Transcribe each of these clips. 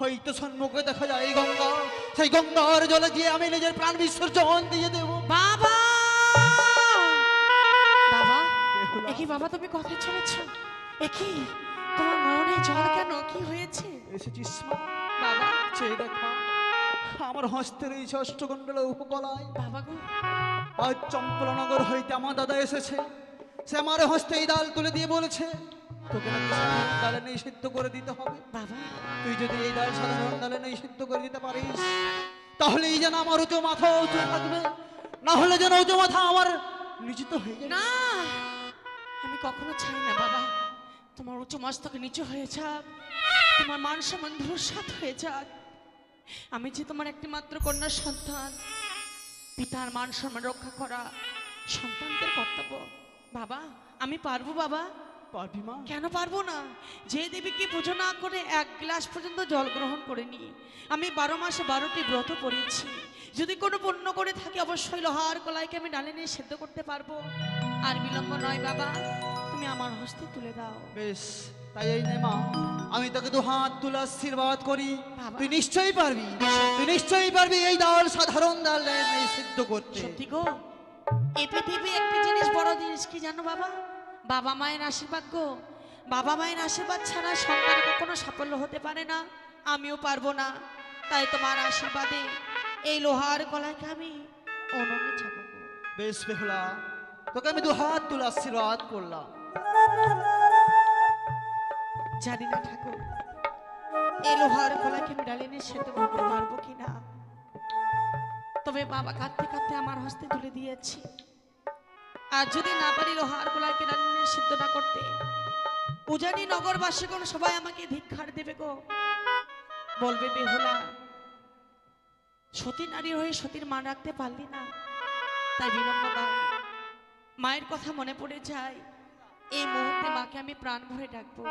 হয়তো সম্মুখে দেখা যায় এই গঙ্গা। সেই গঙ্গার জলে গিয়ে আমি নিজের প্রাণ বিসর্জন দিয়ে দেব। বাবা! বাবা। একই বাবা তুমি কথা ছেড়েছ? একই তোমার মনে জল কেন? কি হয়েছে? এসেছিস মা বাবা চেয়ে দেখা আমার হস্তের এই ষষ্ঠগণ্ডল উপকলায়। বাবা গো। আজ চম্পলনগর হইতে আমার দাদা এসেছে। সে আমার হস্তে এই ডাল তুলে দিয়ে বলেছে তোকে নাকি সাধারণ ডালে সিদ্ধ করে দিতে হবে। বাবা। তুই যদি এই ডাল সাধারণ ডালে সিদ্ধ করে দিতে পারিস তাহলে এই যেন আমার উঁচু মাথা উঁচু থাকবে। না হলে যেন উঁচু মাথা আমার নিচিত হয়ে যাবে। না আমি কখনো চাই না বাবা। তোমার উচ্চ মস্তক নিচু হয়ে যাক তোমার মান সম্মান ধূসাত হয়ে যাক। আমি যে তোমার একটি মাত্র কন্যা সন্তান পিতার মান সম্মান রক্ষা করা সন্তানদের কর্তব্য। বাবা আমি পারব বাবা। পারবি মা। কেন পারব না? যে দেবীকে পুজো না করে এক গ্লাস পর্যন্ত জল গ্রহণ করিনি। আমি বারো মাসে বারোটি ব্রত পড়েছি যদি কোনো পণ্য করে থাকি অবশ্যই লোহার কলাইকে আমি ডালে নিয়ে সেদ্ধ করতে পারব। আর বিলম্ব নয় বাবা তুমি আমার হস্তে তুলে দাও। বেশ তাই এই নে মা। আমি তোকে দু হাত তুলে আশীর্বাদ করি। তুই নিশ্চয়ই পারবি। তুই নিশ্চয়ই পারবি এই ডাল সাধারণ ডাল নেই সিদ্ধ করতে। সত্যি গো? এ পৃথিবী একটি জিনিস বড় জিনিস কি জানো বাবা? বাবা মায়ের আশীর্বাদ গো। বাবা মায়ের আশীর্বাদ ছাড়া সন্তান কখনো সাফল্য হতে পারে না। আমিও পারব না। তাই তোমার আশীর্বাদে এই লোহার গলাকে আমি অননে চাপাবো। বেশ বেহুলা তোকে আমি দু হাত তুলে আশীর্বাদ করলাম। জানি না ঠাকুর এই লোহার গলাকে আমি ডালিনে সেদ্ধ করতে পারব কিনা। তবে বাবা কাঁদতে কাঁদতে আমার হস্তে তুলে দিয়েছি। আর যদি না পারি লোহার ডালিনে সেদ্ধ না করতে নগরবাসী নগরবাসীগণ সবাই আমাকে ধিক্ষার দেবে গো। বলবে, বেহুলা, সতী নারী হয়ে সতীর মান রাখতে পারলি না। তাই নয় মায়ের কথা মনে পড়ে যায়, এই মুহূর্তে মাকে আমি প্রাণ ভরে ডাকবো।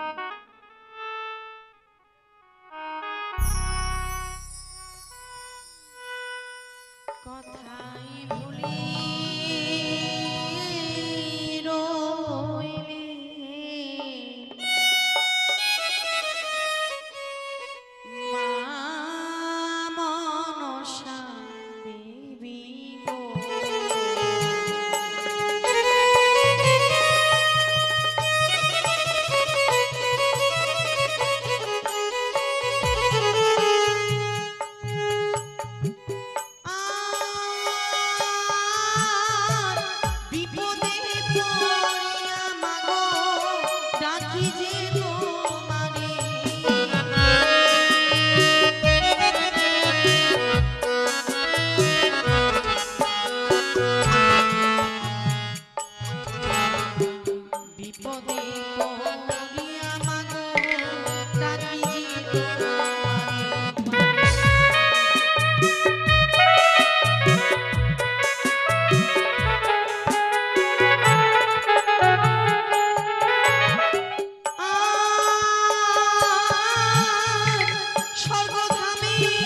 Yeah.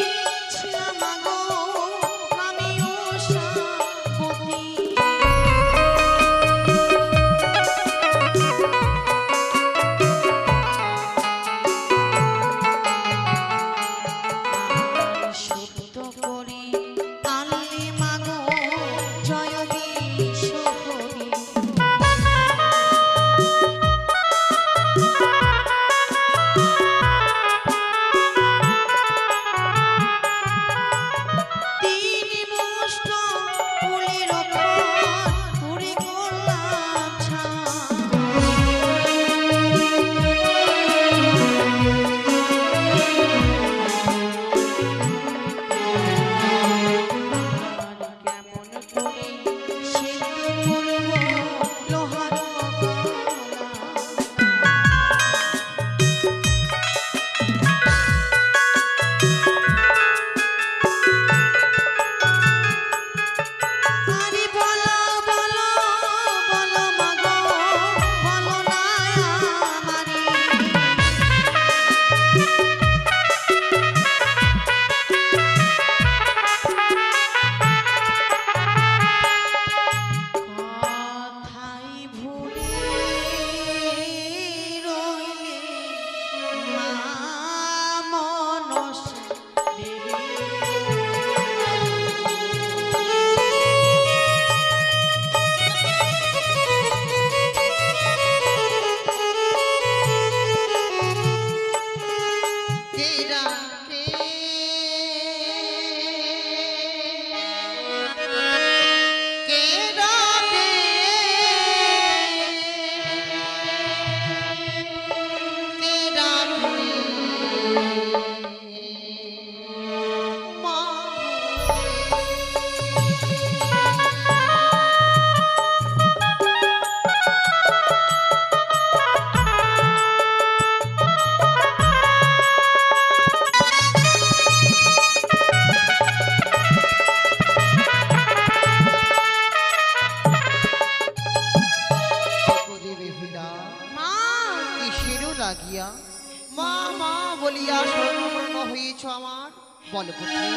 বল পুত্রী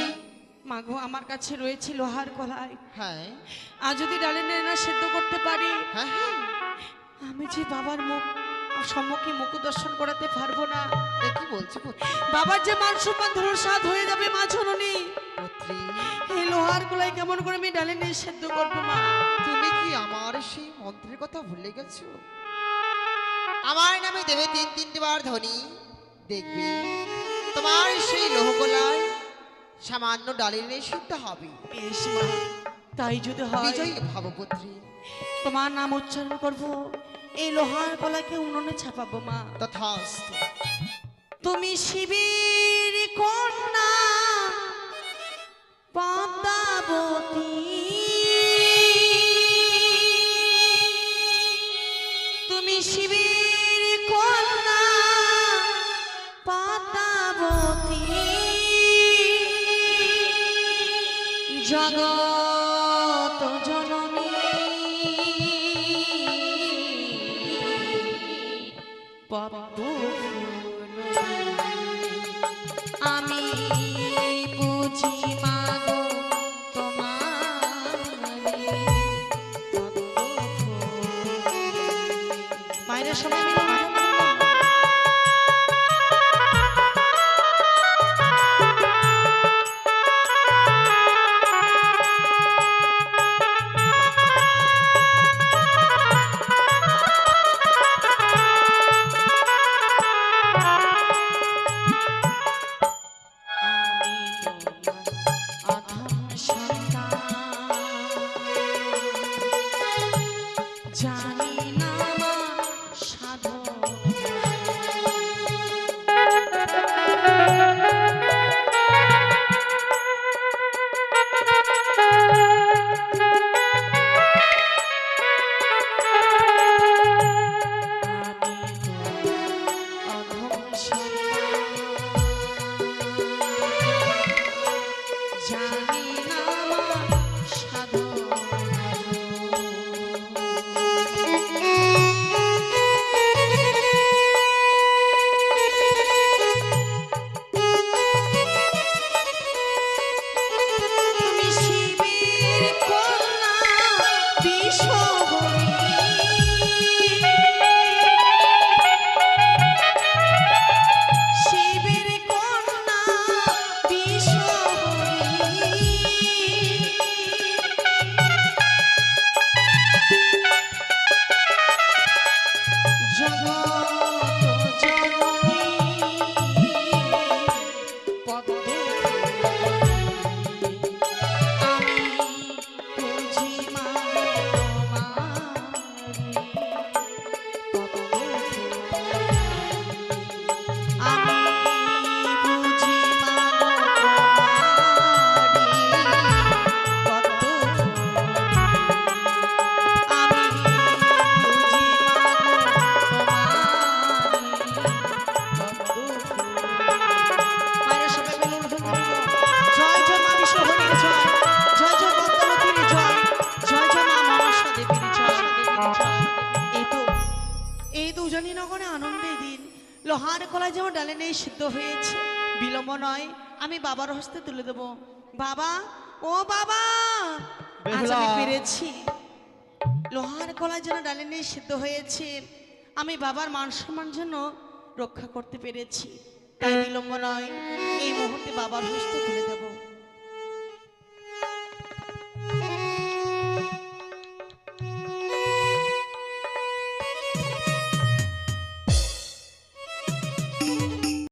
মাগো আমার কাছে রয়েছে লোহার কলাই। হ্যাঁ। আর যদি ডালে না সেদ্ধ করতে পারি হ্যাঁ হ্যাঁ। আমি যে বাবার মুখ সম্মুখে মুখ দর্শন করাতে পারব না। কি বলছো বাবার যে মান সম্মান ধনুষাদ হয়ে যাবে মা জননী। এই লোহার কলাই কেমন করে আমি ডালে নিয়ে সেদ্ধ করব মা? তুমি কি আমার সেই মন্ত্রের কথা ভুলে গেছো? আমার নামে দেবে তিন তিনটি বার ধ্বনি দেখবে। তোমার সেই লোহগোলায় সামান্য ডালিনে সিদ্ধ হবে। বেশ মা তাই যদি হয়। বিজয়ী ভাবপুত্রী। তোমার নাম উচ্চারণ করব এই লোহার কলাকে উনুনে ছাপাবো মা। তথা তুমি শিবির কন্যা পদ্মাবতী। জগত জননী। পদ্ম আমি বুঝি মাগো তোমারে। মায়ের সময় দুজনী নগরে আনন্দের দিন। লোহার কলা যেমন ডালে নেই সিদ্ধ হয়েছে। বিলম্ব নয় আমি বাবার হস্তে তুলে দেব। বাবা ও বাবা! আজ আমি পেরেছি লোহার কলা যেন ডালে নিয়ে সিদ্ধ হয়েছে। আমি বাবার মান সম্মান জন্য রক্ষা করতে পেরেছি। তাই বিলম্ব নয় এই মুহূর্তে বাবার হস্তে তুলে দেবো।